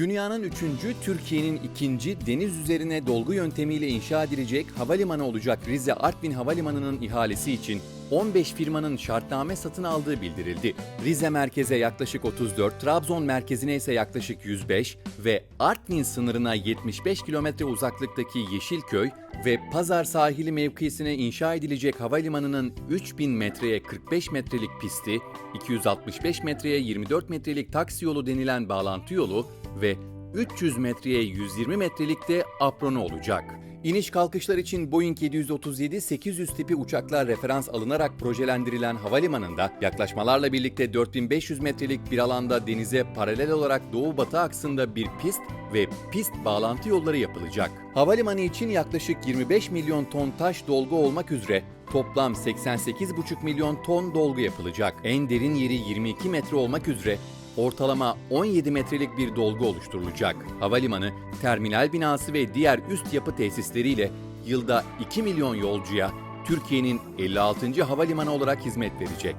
Dünyanın üçüncü, Türkiye'nin ikinci deniz üzerine dolgu yöntemiyle inşa edilecek havalimanı olacak Rize Artvin Havalimanı'nın ihalesi için 15 firmanın şartname satın aldığı bildirildi. Rize merkeze yaklaşık 34, Trabzon merkezine ise yaklaşık 105 ve Artvin sınırına 75 kilometre uzaklıktaki Yeşilköy ve Pazar sahili mevkisine inşa edilecek havalimanının 3000 metreye 45 metrelik pisti, 265 metreye 24 metrelik taksi yolu denilen bağlantı yolu ve 300 metreye 120 metrelik de apronu olacak. İniş kalkışlar için Boeing 737-800 tipi uçaklar referans alınarak projelendirilen havalimanında yaklaşmalarla birlikte 4500 metrelik bir alanda denize paralel olarak doğu-batı aksında bir pist ve pist bağlantı yolları yapılacak. Havalimanı için yaklaşık 25 milyon ton taş dolgu olmak üzere toplam 88,5 milyon ton dolgu yapılacak. En derin yeri 22 metre olmak üzere ortalama 17 metrelik bir dolgu oluşturulacak. Havalimanı, terminal binası ve diğer üst yapı tesisleriyle yılda 2 milyon yolcuya Türkiye'nin 56. havalimanı olarak hizmet verecek.